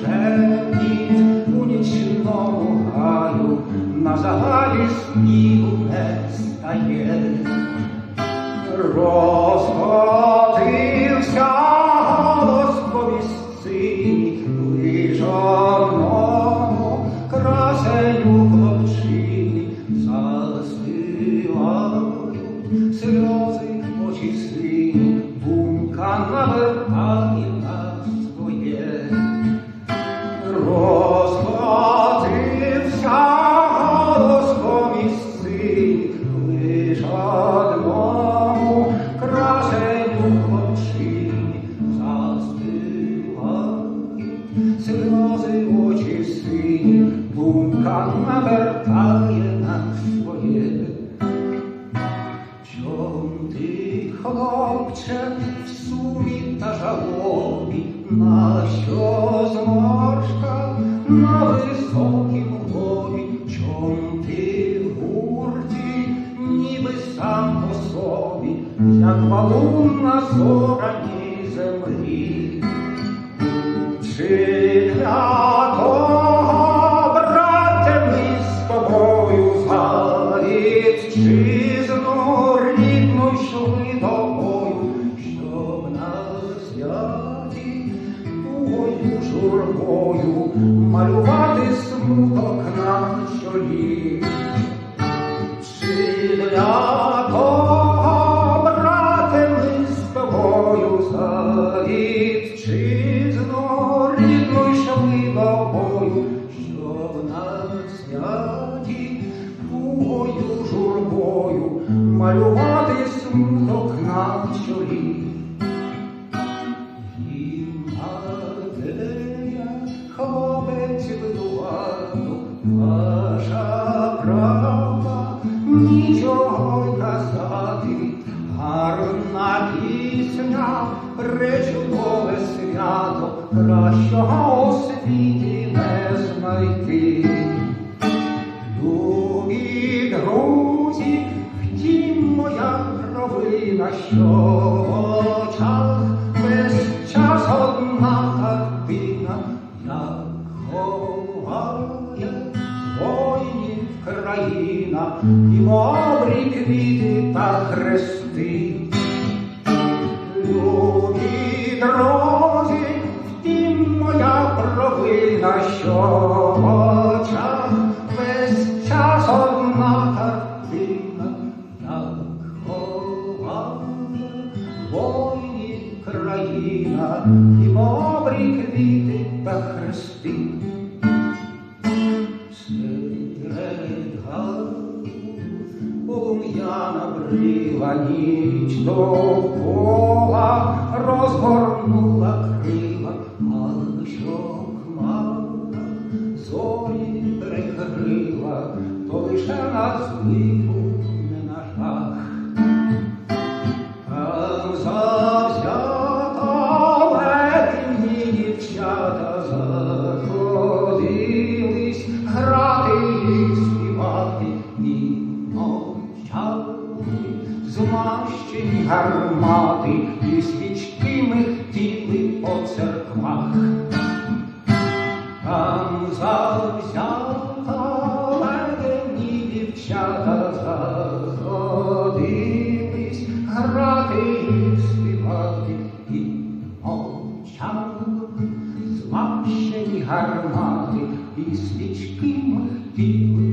шепіт у нічному гаю, на загалі снігу не стає. Розходився голос по місцині, лиш одному красеню хлопчині застилають сльози очі сині, сльози очі сині, думка навертає на своє. Чом ти, хлопче, в сумі та жалобі, на що зморшка на високім лобі, чом ти в гурті, ніби сам по собі, як валун на зораній землі. Чи для того, брате, ми з тобою за вітчизну журбою малювати смуток на чолі. Чи для того, брате, ми з тобою за вітчизну рідну йшли тобою, щоб на святі твою журбою малювати смуток на чолі. Видувато, ваша правда, нічого й казати, гарна пісня, пречудове свято, кращого у світі не знайти. Любі друзі, втім моя провина, що в очах весь час одна воїнів країна, і мобрі квіти та хрести. Любі друзі, втім моя провина, що в очах весь час одна картина, як ховає воїнів країна, і мобрі квіти та хрести. Полум'яна брила ніч довкола, розгорнула крила, але що хмара зорі перекрила, то лише на злибу не на жах. Там завзято ледні дівчата змащені гармати і свічки михтіли по церквах. Там завзято ледені дівчата заходились грати і співати і мовчали змащені гармати і свічки михтіли